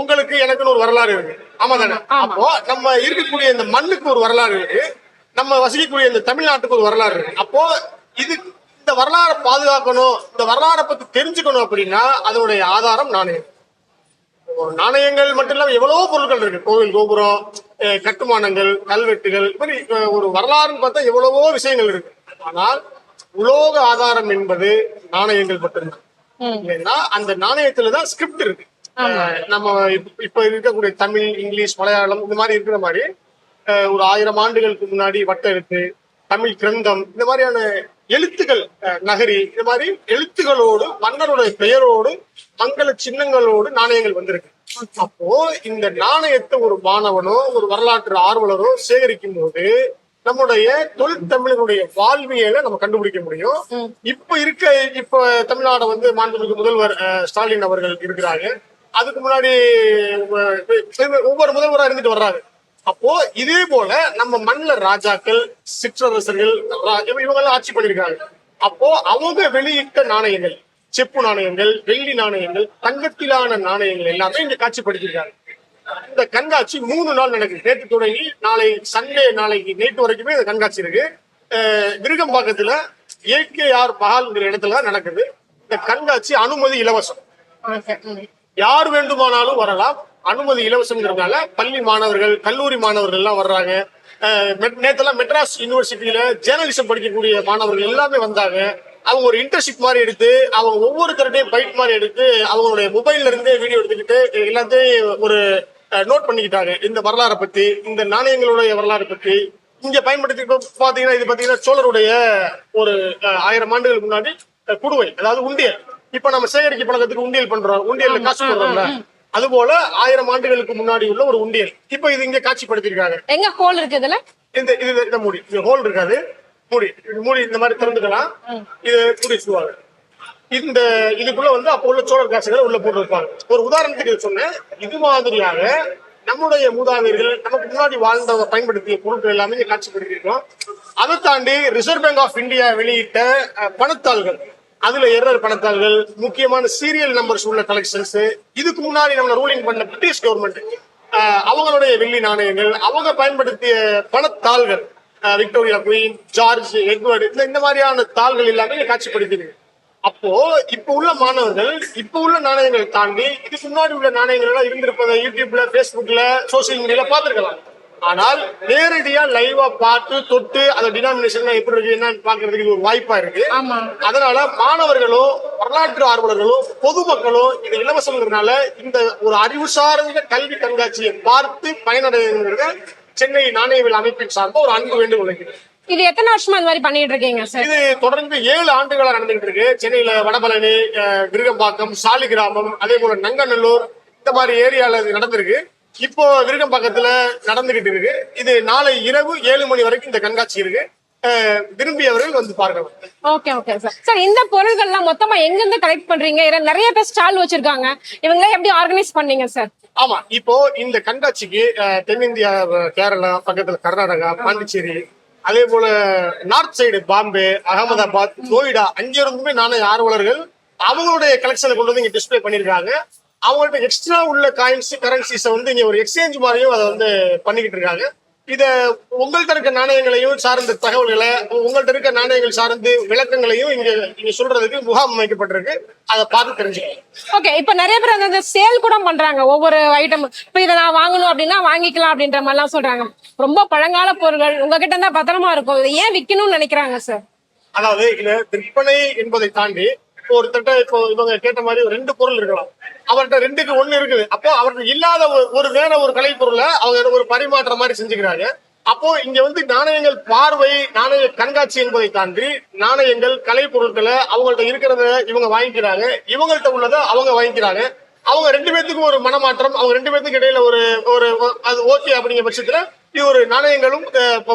உங்களுக்கு எனக்குன்னு ஒரு வரலாறு இருக்கு. ஆமா தானே? அப்போ நம்ம இருக்கக்கூடிய இந்த மண்ணுக்கு ஒரு வரலாறு இருக்கு. நம்ம வசிக்கக்கூடிய இந்த தமிழ்நாட்டுக்கு ஒரு வரலாறு இருக்கு. அப்போ இது இந்த வரலாறை பாதுகாக்கணும் இந்த வரலாறை பத்தி தெரிஞ்சுக்கணும் அப்படின்னா அதனுடைய ஆதாரம் நாணயம். நாணயங்கள் மட்டும் இல்லாம எவ்வளவோ பொருட்கள் இருக்கு. கோவில் கோபுரம் கட்டுமானங்கள் கல்வெட்டுகள் மாதிரி ஒரு வரலாறுன்னு பார்த்தா எவ்வளவோ விஷயங்கள் இருக்கு. ஆனால் உலோக ஆதாரம் என்பது நாணயங்கள் மட்டும்தான். இல்லைன்னா அந்த நாணயத்துல தான் ஸ்கிரிப்ட் இருக்கு. நம்ம இப்ப- இருக்கக்கூடிய தமிழ் இங்கிலீஷ் மலையாளம் இந்த மாதிரி இருக்கிற மாதிரி ஒரு ஆயிரம் ஆண்டுகளுக்கு முன்னாடி வட்ட எழுத்து தமிழ் கிரந்தம் இந்த மாதிரியான எழுத்துக்கள் நகரி இந்த மாதிரி எழுத்துகளோடு மன்னருடைய பெயரோடு மங்கள சின்னங்களோடு நாணயங்கள் வந்திருக்கு. அப்போ இந்த நாணயத்தை ஒரு மாணவனோ ஒரு வரலாற்று ஆர்வலரோ சேகரிக்கும் போது நம்முடைய தொழிற்தமிழனுடைய வாழ்வியலை நம்ம கண்டுபிடிக்க முடியும். இப்ப இருக்க இப்ப தமிழ்நாடு வந்து மாண்புமிகு முதல்வர் ஸ்டாலின் அவர்கள் இருக்கிறாங்க அதுக்கு முன்னாடி ஒவ்வொரு முதல்வரா இருந்துட்டு வர்றாங்க அப்போ இதே போல நம்ம மண்ணில ராஜாக்கள் சிற்றரசர்கள் இவங்க எல்லாம் ஆட்சி பண்ணிருக்காங்க அப்போ அவங்க வெளியிட்ட நாணயங்கள் செப்பு நாணயங்கள் வெள்ளி நாணயங்கள் தங்கத்திலான நாணயங்கள் எல்லாமே இங்க காட்சிப்படுத்திருக்காங்க இந்த கண்காட்சி மூணு நாள் நடக்குது. நேற்று தொடங்கி நாளை சண்டே நாளைக்கு நேற்று வரைக்குமே இந்த கண்காட்சி இருக்கு. விருகம்பாக்கத்துல ஏகேஆர் மஹால்ங்கிற இடத்துல தான் நடக்குது. இந்த கண்காட்சி அனுமதி இலவசம். யார் வேண்டுமானாலும் வரலாம். அனுமதி இலவசம்ங்கிறதுனால பள்ளி மாணவர்கள் கல்லூரி மாணவர்கள் எல்லாம் வர்றாங்க நேத்தெல்லாம் மெட்ராஸ் யூனிவர்சிட்டியில ஜேர்னலிசம் படிக்கக்கூடிய மாணவர்கள் எல்லாமே வந்தாங்க. அவங்க ஒரு இன்டர்ன்ஷிப் மாதிரி எடுத்து அவங்க ஒவ்வொருத்தருடையும் பைட் மாதிரி எடுத்து அவங்களுடைய மொபைல்ல இருந்தே வீடியோ எடுத்துக்கிட்டு எல்லாத்தையும் ஒரு நோட் பண்ணிக்கிட்டாங்க இந்த வரலாறை பத்தி இந்த நாணயங்களுடைய வரலாறு பத்தி. இங்க பயன்படுத்தி பாத்தீங்கன்னா இது பாத்தீங்கன்னா சோழருடைய ஒரு ஆயிரம் ஆண்டுகளுக்கு முன்னாடி குடுவை அதாவது உண்டியல். இப்ப நம்ம சேகரிக்க பழக்கத்துக்கு உண்டியல் பண்றோம். உண்டியல்ல காசு போடுறோம்ல. அது போல ஆயிரம் ஆண்டுகளுக்கு முன்னாடி உள்ள ஒரு உண்டியல். இப்ப இது இங்க காட்சிப்படுத்திருக்காங்க எங்க ஹோல் இருக்கு இதுல? இந்த இது இந்த மூடி ஹோல் இருக்காது. மூடி மூடி இந்த மாதிரி திறந்துக்கலாம் இது மூடி வச்சுருவாங்க. இந்த இதுக்குள்ள வந்து அப்போ உள்ள சோழர் காசுகளை உள்ள போட்டு வைப்பாங்க. ஒரு உதாரணத்துக்கு சொன்னேன். இது மாதிரியாக நம்முடைய மூதாதையர்கள் நமக்கு முன்னாடி வாழ்ந்தவங்க பயன்படுத்திய பொருட்கள் எல்லாமே இங்க காட்சிப்படுத்திருக்கோம் அதை தாண்டி ரிசர்வ் பேங்க் ஆஃப் இந்தியா வெளியிட்ட பணத்தாள்கள். அதுல எரர் பணத்தாள்கள் முக்கியமான சீரியல் நம்பர்ஸ் உள்ள கலெக்ஷன்ஸ் இதுக்கு முன்னாடி நம்ம ரூலிங் பண்ண பிரிட்டிஷ் கவர்மெண்ட் அவங்களுடைய வெள்ளி நாணயங்கள் அவங்க பயன்படுத்திய பணத்தாள்கள் விக்டோரியா குயின் ஜார்ஜ் எட்வர்டு இந்த இந்த மாதிரியான தாள்கள் எல்லாமே இங்க காட்சிப்படுத்திருக்கு அப்போ இப்ப உள்ள மாணவர்கள் இப்ப உள்ள நாணயங்களை தாண்டி இதுக்கு முன்னாடி உள்ள நாணயங்கள் எல்லாம் இருந்திருப்பதை யூடியூப்ல பேஸ்புக்ல சோசியல் மீடியால பாத்துருக்கலாம் ஆனால் நேரடியா லைவா பார்த்து தொட்டு அந்த டினாமினேஷன் எப்படி இருக்கு என்னன்னு பாக்குறதுக்கு இது ஒரு வாய்ப்பா இருக்கு. அதனால மாணவர்களும் வரலாற்று ஆர்வலர்களும் பொதுமக்களும் இது இலவசம்ங்கிறதுனால இந்த ஒரு அறிவு சார்ந்த கல்வி கண்காட்சியை பார்த்து பயனடைங்கிறத சென்னை நாணயவியல் அமைப்பின் சார்ந்த ஒரு அன்பு வேண்டுகோள். இது எத்தனை வருஷமா இந்த மாதிரி பண்ணிட்டு இருக்கீங்க சார்? இது தொடர்ந்து ஏழு ஆண்டுகளா நடந்துகிட்டு இருக்கு சென்னையில வடபழனி விருகம்பாக்கம் சாலிகிராமம் அதே போல நங்கநல்லூர் இந்த மாதிரி ஏரியால இது நடந்திருக்கு. இப்போ விருகம்பாக்கத்துல நடந்துகிட்டு இருக்கு இது நாளை இரவு ஏழு மணி வரைக்கும் இந்த கண்காட்சி இருக்கு. விரும்பியவர்கள் வந்து பார்க்கலாம். Okay okay sir. சார் இந்த பொருள்கள்லாம் மொத்தமா எங்க இருந்து கலெக்ட் பண்றீங்க நிறைய பேர் ஸ்டால் வச்சிருக்காங்க. இவங்க எப்படி ஆர்கனைஸ் பண்ணீங்க சார்? ஆமா இப்போ இந்த கண்காட்சிக்கு தென்னிந்தியா கேரளா பக்கத்துல கர்நாடகா பாண்டிச்சேரி அதே போல நார்த் சைடு பாம்பே அகமதாபாத் நோய்டா அங்கிருந்துமே நாணய ஆர்வலர்கள் அவங்களுடைய கலெக்ஷனை கொண்டு வந்து இங்க டிஸ்ப்ளே பண்ணிருக்காங்க. அவங்கள்ட்ட எக்ஸ்ட்ரா உள்ள காயின்ஸ் கரன்சிஸை வந்து இங்க ஒரு எக்ஸ்சேஞ்ச் மாதிரியும் அதை வந்து பண்ணிக்கிட்டு இருக்காங்க. இத உங்கள்ட்ட இருக்க நாணயங்களையும் சார்ந்த தகவல்களை உங்கள்ட்ட இருக்க நாணயங்கள் சார்ந்து விளக்கங்களையும் இங்க இங்க சொல்றதுக்கு முகாம் அமைக்கப்பட்டிருக்கு. அதை பார்த்து தெரிஞ்சுக்கலாம். ஓகே இப்ப நிறைய பேர் அந்த சேல் கூட பண்றாங்க. ஒவ்வொரு ஐட்டம் இப்ப இதை நான் வாங்கணும் அப்படின்னா வாங்கிக்கலாம் அப்படின்ற மாதிரி எல்லாம் சொல்றாங்க. ரொம்ப பழங்கால பொருட்கள் உங்ககிட்ட இருந்தா பத்திரமா இருக்கும். இதை ஏன் விக்கணும்னு நினைக்கிறாங்க சார் அதாவது இதுல விற்பனை என்பதை தாண்டி இப்போ ஒருத்தட்ட இப்போ இவங்க கேட்ட மாதிரி ஒரு ரெண்டு பொருள் இருக்கலாம். அவர்கிட்ட ரெண்டுக்கு ஒண்ணு இருக்குது. அப்போ அவர்கிட்ட இல்லாத ஒரு- ஒரு வேற ஒரு கலை பொருளை அவங்க ஒரு பரிமாற்றம் மாதிரி செஞ்சுக்கிறாங்க. அப்போ இங்க வந்து நாணயங்கள் பார்வை நாணய கண்காட்சி என்பதை தாண்டி நாணயங்கள் கலை பொருட்களை அவங்கள்ட்ட இருக்கிறத இவங்க வாங்கிக்கிறாங்க. இவங்கள்ட்ட உள்ளதை அவங்க வாங்கிக்கிறாங்க. அவங்க ரெண்டு பேர்த்துக்கும் ஒரு மனமாற்றம் அவங்க ரெண்டு பேர்த்துக்கு இடையில ஒரு ஒரு அது ஓகே அப்படிங்கிற பட்சத்துல இது ஒரு நாணயங்களும்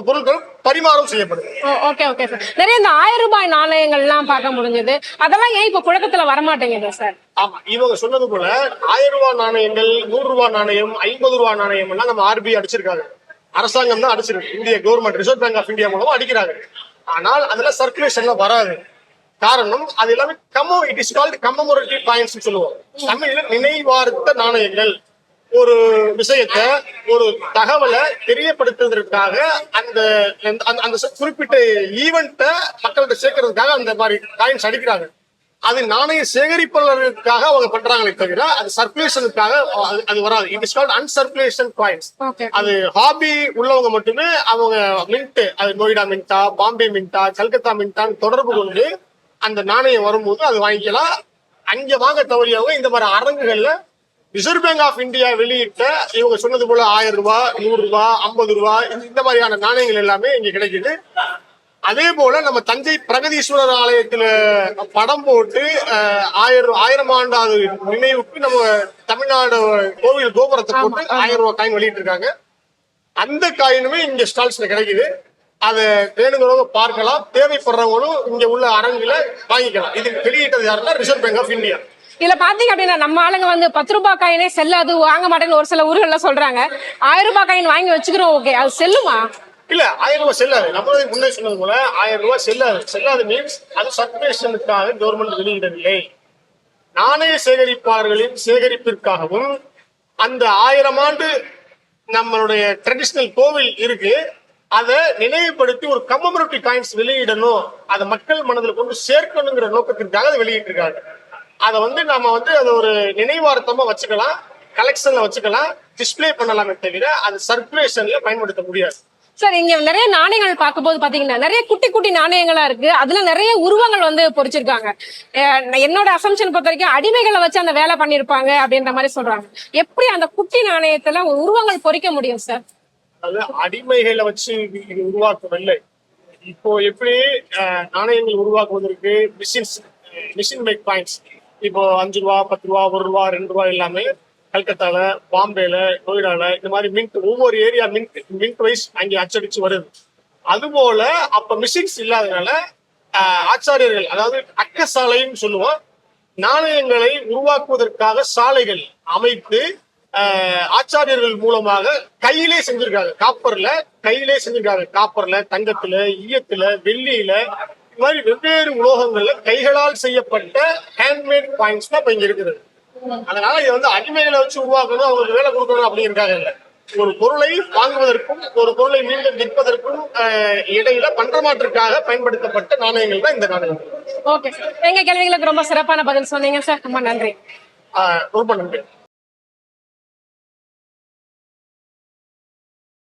பொருட்களும் பரிமாறம் செய்யப்படுது. ஓகே ஓகே சார் நிறைய இந்த ஆயிரம் ரூபாய் நாணயங்கள் எல்லாம் பார்க்க முடிஞ்சது. அதெல்லாம் ஏன் இப்ப புழக்கத்துல வரமாட்டேங்குது சார் ஆமா இவங்க சொன்னது போல ஆயிரம் ரூபாய் நாணயங்கள் நூறு ரூபாய் நாணயம் ஐம்பது ரூபாய் நாணயம் எல்லாம் நம்ம ஆர்பிஐ அடிச்சிருக்காங்க. அரசாங்கம் தான் அடிச்சிருக்கு. இந்திய government reserve bank of India மூலமா அடிக்கிறாங்க. ஆனால் அதுல சர்க்குலேஷன்ல வராது. காரணம் அது எல்லாமே கமோ it is called commemorative coins சொல்லுவோம். தமிழ்ல நினைவார்த்த நாணயங்கள். ஒரு விஷயத்த ஒரு தகவலை தெரியப்படுத்துவதற்காக அந்த அந்த- குறிப்பிட்ட ஈவெண்ட்டை மக்கள்கிட்ட சேர்க்கறதுக்காக அந்த மாதிரி காயின்ஸ் அடிக்கிறாங்க. அது நாணய சேகரிப்பாளர்களுக்காக அவங்க பண்றாங்களே தவிர அது சர்க்குலேஷனுக்காக அது- வராது. It is called uncirculation coins அது ஹாபி உள்ளவங்க மட்டுமே அவங்க மின்ட் அது நொய்டா மின்டா பாம்பே மின்டா கல்கத்தா மின்டான்னு தொடர்பு கொண்டு அந்த நாணயம் வரும்போது அது வாங்கிக்கலாம். அங்க வாங்க தவறியவங்க இந்த மாதிரி அரங்குகள்ல ரிசர்வ் பேங்க் ஆஃப் இந்தியா வெளியிட்ட இவங்க சொன்னது போல ஆயிரம் ரூபாய் நூறு ரூபாய் ஐம்பது ரூபாய் இந்த- மாதிரியான நாணயங்கள் எல்லாமே இங்க கிடைக்குது. அதே போல நம்ம தஞ்சை பிரகதீஸ்வரர் ஆலயத்துல படம் போட்டு ஆயிரம் ஆயிரம் ஆண்டாவது நினைவுக்கு நம்ம தமிழ்நாடு கோவில் கோபுரத்தை போட்டு ஆயிரம் ரூபாய் காயின் வெளியிட்டு இருக்காங்க அந்த காயினுமே இங்க ஸ்டால்ஸ்ல கிடைக்குது. அதை வேணுங்கிறவங்க பார்க்கலாம். தேவைப்படுறவங்களும் இங்க உள்ள அரங்குல வாங்கிக்கலாம். இது வெளியிட்டது யாருன்னா ரிசர்வ் பேங்க் ஆஃப் இந்தியா இதுல பாத்தீங்க அப்படின்னா நம்ம ஆளுங்க வந்து பத்து ரூபாய் காயினே செல்லாது வாங்க மாட்டேன்னு ஒரு சில ஊர்கள்ல சொல்றாங்க. ஆயிரம் ரூபாய் காயின் வாங்கி வச்சுக்கிறோம் ஓகே. அது செல்லுமா? இல்ல ஆயிரம் ரூபாய் செல்லாது. நம்ம முன்னே சொன்னது போல ஆயிரம் ரூபாய் செல்லாது. செல்லாது மீன்ஸ் அது சர்க்குலேஷனுக்காக கவர்மெண்ட் வெளியிடவில்லை. நாணய சேகரிப்பாளர்களின் சேகரிப்பிற்காகவும் அந்த ஆயிரம் ஆண்டு நம்மளுடைய ட்ரெடிஷனல் கோவில் இருக்கு. அதை நினைவுபடுத்தி ஒரு கம்மமரட்டி காயின்ஸ் வெளியிடணும். அதை மக்கள் மனதில் கொண்டு சேர்க்கணுங்கிற நோக்கத்திற்காக அதை வெளியிட்டிருக்காங்க. அதை வந்து நம்ம வந்து அதை ஒரு நினைவார்த்தமா வச்சுக்கலாம் கலெக்ஷன்ல வச்சுக்கலாம் டிஸ்ப்ளே பண்ணலாமே தவிர அது சர்க்குலேஷன்ல பயன்படுத்த முடியாது. சார் இங்க நிறைய நாணயங்கள் பார்க்கும்போது பாத்தீங்கன்னா நிறைய குட்டி குட்டி நாணயங்களா இருக்கு. அதுல நிறைய உருவங்கள் வந்து பொறிச்சிருக்காங்க. என்னோட அசம்ஷன் பொறுத்த வரைக்கும் அடிமைகளை வச்சு அந்த வேலை பண்ணிருப்பாங்க அப்படின்ற மாதிரி சொல்றாங்க. எப்படி அந்த குட்டி நாணயத்துல உருவங்கள் பொறிக்க முடியும் சார் அது அடிமைகளை வச்சு உருவாக்கவில்லை. இப்போ எப்படி நாணயங்கள் உருவாக்குவதற்கு மிஷின்ஸ் மிஷின் மேக் பாயிண்ட்ஸ் இப்போ அஞ்சு ரூபா பத்து ரூபா ஒரு ரூபா ரெண்டு ரூபா எல்லாமே கல்கத்தால பாம்பேல நொய்டால இந்த மாதிரி மின்ட் ஒவ்வொரு ஏரியா மின்ட் மின்ட் வைஸ் அங்கே அச்சடிச்சு வருது. அதுபோல அப்ப மிஷின்ஸ் இல்லாதனால அஹ், ஆச்சாரியர்கள் அதாவது அக்க சாலைன்னு சொல்லுவோம் நாணயங்களை உருவாக்குவதற்காக சாலைகள் அமைத்து ஆச்சாரியர்கள் மூலமாக கையிலே செஞ்சிருக்காங்க. காப்பர்ல கையிலே செஞ்சிருக்காங்க. காப்பர்ல தங்கத்துல ஈயத்துல வெள்ளியில இந்த மாதிரி வெவ்வேறு உலோகங்கள்ல கைகளால் செய்யப்பட்ட ஹேண்ட்மேட் பாயிண்ட்ஸ் தான் இப்ப இங்க இருக்குது. அதனால இது வந்து அடிமைகளை வச்சு உருவாக்கணும் அவங்களுக்கு வேலை கொடுக்கணும் அப்படிங்கிறதுக்காக இல்ல. ஒரு பொருளை வாங்குவதற்கும் ஒரு பொருளை மீண்டும் விற்பதற்கும் இடையில பண்டமாற்றுக்காக பயன்படுத்தப்பட்ட நாணயங்கள் தான் இந்த நாணயங்கள். ஓகே எங்க கேள்விகளுக்கு ரொம்ப சிறப்பான பதில் சொன்னீங்க சார் ரொம்ப நன்றி. ரொம்ப நன்றி.